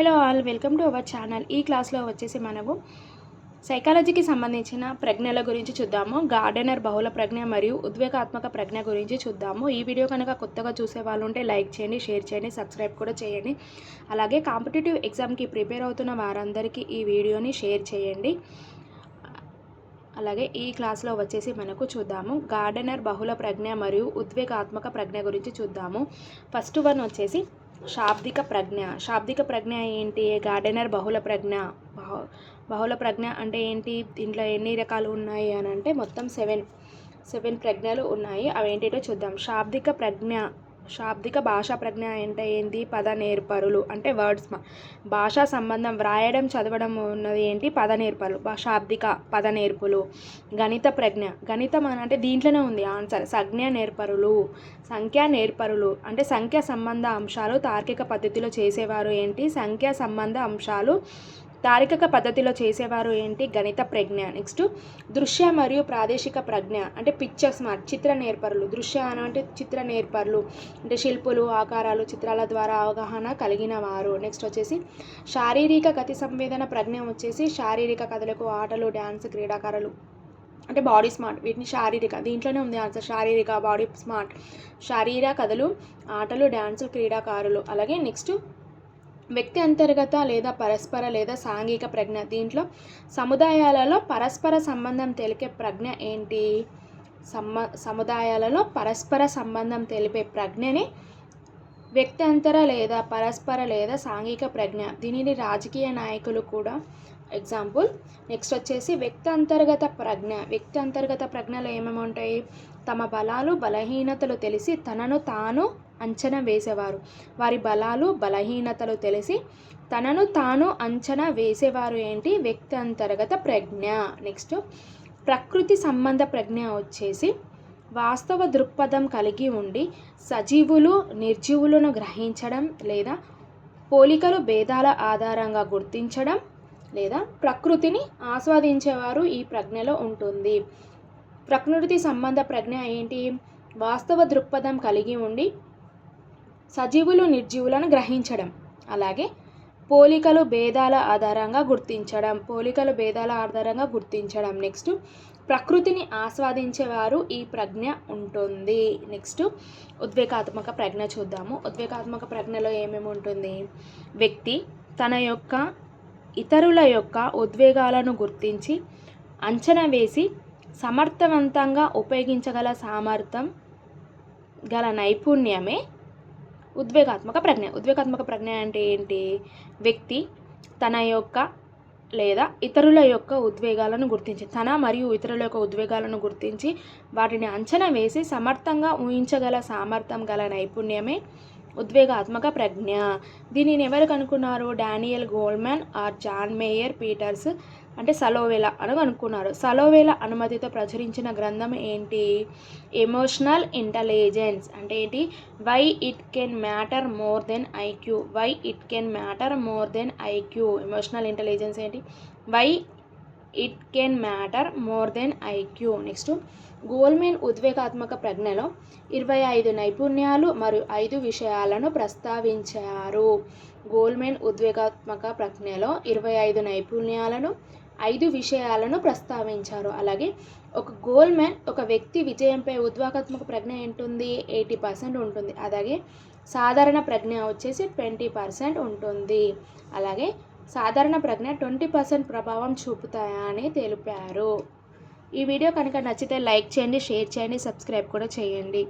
Hello all welcome to our channel. ఈ క్లాస్లో వచ్చేసి మనము సైకాలజీకి సంబంధించిన ప్రజ్ఞల గురించి చూద్దాము గార్డెనర్ బహుళ ప్రజ్ఞ మరియు ఉద్వేగాత్మక ప్రజ్ఞ గురించి చూద్దాము. ఈ వీడియో కనుక కొత్తగా చూసే వాళ్ళు ఉంటే లైక్ చేయండి షేర్ చేయండి సబ్స్క్రైబ్ కూడా చేయండి. అలాగే కాంపిటేటివ్ ఎగ్జామ్కి ప్రిపేర్ అవుతున్న వారందరికీ ఈ వీడియోని షేర్ చేయండి. అలాగే ఈ క్లాస్లో వచ్చేసి మనకు చూద్దాము గార్డెనర్ బహుళ ప్రజ్ఞ మరియు ఉద్వేగాత్మక ప్రజ్ఞ గురించి చూద్దాము. ఫస్ట్ వన్ వచ్చేసి శాబ్దిక ప్రజ్ఞ. శాబ్దిక ప్రజ్ఞ ఏంటి? గార్డెనర్ బహుళ ప్రజ్ఞ? బహు బహుళ ప్రజ్ఞ అంటే ఏంటి? దీంట్లో ఎన్ని రకాలు ఉన్నాయి అని అంటే మొత్తం సెవెన్. సెవెన్ ప్రజ్ఞలు ఉన్నాయి. అవి ఏంటో చూద్దాం. శాబ్దిక ప్రజ్ఞ శాబ్దిక భాషా ప్రజ్ఞ అంటే ఏంటి? పద నేర్పరులు అంటే వర్డ్స్ భాషా సంబంధం వ్రాయడం చదవడం ఉన్నది ఏంటి? పద నేర్పరులు. శాబ్దిక పద నేర్పులు. గణిత ప్రజ్ఞ. గణితం అని అంటే దీంట్లోనే ఉంది ఆన్సర్. సంజ్ఞ నేర్పరులు సంఖ్యా నేర్పరులు అంటే సంఖ్యా సంబంధ అంశాలు తార్కిక పద్ధతిలో చేసేవారు ఏంటి? సంఖ్యా సంబంధ అంశాలు తారికక పద్ధతిలో చేసేవారు ఏంటి? గణిత ప్రజ్ఞ. నెక్స్ట్ దృశ్య మరియు ప్రాదేశిక ప్రజ్ఞ. అంటే పిక్చర్స్ మా చిత్ర నేర్పరులు. దృశ్య అంటే చిత్ర నేర్పరులు. అంటే శిల్పులు ఆకారాలు చిత్రాల ద్వారా అవగాహన కలిగిన వారు నెక్స్ట్ వచ్చేసి శారీరక గతి సంవేదన ప్రజ్ఞ వచ్చేసి శారీరక కథలకు ఆటలు డ్యాన్స్ క్రీడాకారులు. అంటే బాడీ స్మార్ట్ వీటిని శారీరక దీంట్లోనే ఉంది ఆన్సర్ శారీరక బాడీ స్మార్ట్ శారీర కథలు ఆటలు డ్యాన్సులు క్రీడాకారులు. అలాగే నెక్స్ట్ వ్యక్తి అంతర్గత లేదా పరస్పర లేదా సాంఘిక ప్రజ్ఞ. దీంట్లో సముదాయాలలో పరస్పర సంబంధం తెలిపే ప్రజ్ఞ ఏంటి? సమ సముదాయాలలో పరస్పర సంబంధం తెలిపే ప్రజ్ఞని వ్యక్తి అంతర లేదా పరస్పర లేదా సాంఘిక ప్రజ్ఞ. దీనిని రాజకీయ నాయకులు కూడా ఎగ్జాంపుల్ నెక్స్ట్ వచ్చేసి వ్యక్తి అంతర్గత ప్రజ్ఞ. వ్యక్తి అంతర్గత ప్రజ్ఞలు ఏమేమి ఉంటాయి? తమ బలాలు బలహీనతలు తెలిసి తనను తాను అంచనా వేసేవారు. వారి బలాలు బలహీనతలు తెలిసి తనను తాను అంచనా వేసేవారు ఏంటి? వ్యక్తి అంతర్గత ప్రజ్ఞ. నెక్స్ట్ ప్రకృతి సంబంధ ప్రజ్ఞ వచ్చేసి వాస్తవ దృక్పథం కలిగి ఉండి సజీవులు నిర్జీవులను గ్రహించడం లేదా పోలికలు భేదాల ఆధారంగా గుర్తించడం లేదా ప్రకృతిని ఆస్వాదించేవారు ఈ ప్రజ్ఞలో ఉంటుంది. ప్రకృతి సంబంధ ప్రజ్ఞ ఏంటి? వాస్తవ దృక్పథం కలిగి ఉండి సజీవులు నిర్జీవులను గ్రహించడం. అలాగే పోలికలు భేదాల ఆధారంగా గుర్తించడం పోలికలు భేదాల ఆధారంగా గుర్తించడం. నెక్స్ట్ ప్రకృతిని ఆస్వాదించేవారు ఈ ప్రజ్ఞ ఉంటుంది. నెక్స్ట్ ఉద్వేగాత్మక ప్రజ్ఞ చూద్దాము. ఉద్వేగాత్మక ప్రజ్ఞలో ఏమేమి ఉంటుంది? వ్యక్తి తన యొక్క ఇతరుల యొక్క ఉద్వేగాలను గుర్తించి అంచనా వేసి సమర్థవంతంగా ఉపయోగించగల సామర్థ్యం గల నైపుణ్యమే ఉద్వేగాత్మక ప్రజ్ఞ. ఉద్వేగాత్మక ప్రజ్ఞ అంటే ఏంటి? వ్యక్తి తన యొక్క లేదా ఇతరుల యొక్క ఉద్వేగాలను గుర్తించి తన మరియు ఇతరుల యొక్క ఉద్వేగాలను గుర్తించి వాటిని అంచనా వేసి సమర్థంగా ఊహించగల సామర్థ్యం గల నైపుణ్యమే ఉద్వేగాత్మక ప్రజ్ఞ. దీనిని ఎవరు కనుక్కున్నారు Daniel Goleman or John Mayer Peters అంటే సలోవేల అని అనుకున్నారు. సలోవేల అనుమతితో ప్రచురించిన గ్రంథం ఏంటి? ఎమోషనల్ ఇంటెలిజెన్స్ అంటే ఏంటి? Why it can matter more than IQ why it can matter more than IQ emotional intelligence ఏంటి? Why it can matter more than IQ next Goleman ఉద్వేగాత్మక ప్రజ్ఞలో ఇరవై ఐదు నైపుణ్యాలు మరియు ఐదు విషయాలను ప్రస్తావించారు. గోల్మెన్ ఉద్వేగాత్మక ప్రజ్ఞలో ఇరవై ఐదు నైపుణ్యాలను ఐదు విషయాలను ప్రస్తావించారు. అలాగే ఒక గోల్ మ్యాన్ ఒక వ్యక్తి విజయంపై ఉద్వాగాత్మక ప్రజ్ఞ ఏంటుంది? ఎయిటీ పర్సెంట్ ఉంటుంది. అలాగే సాధారణ ప్రజ్ఞ వచ్చేసి ట్వంటీ పర్సెంట్ ఉంటుంది. అలాగే సాధారణ ప్రజ్ఞ ట్వంటీ పర్సెంట్ ప్రభావం చూపుతాయని తెలిపారు. ఈ వీడియో కనుక నచ్చితే లైక్ చేయండి షేర్ చేయండి సబ్స్క్రైబ్ కూడా చేయండి.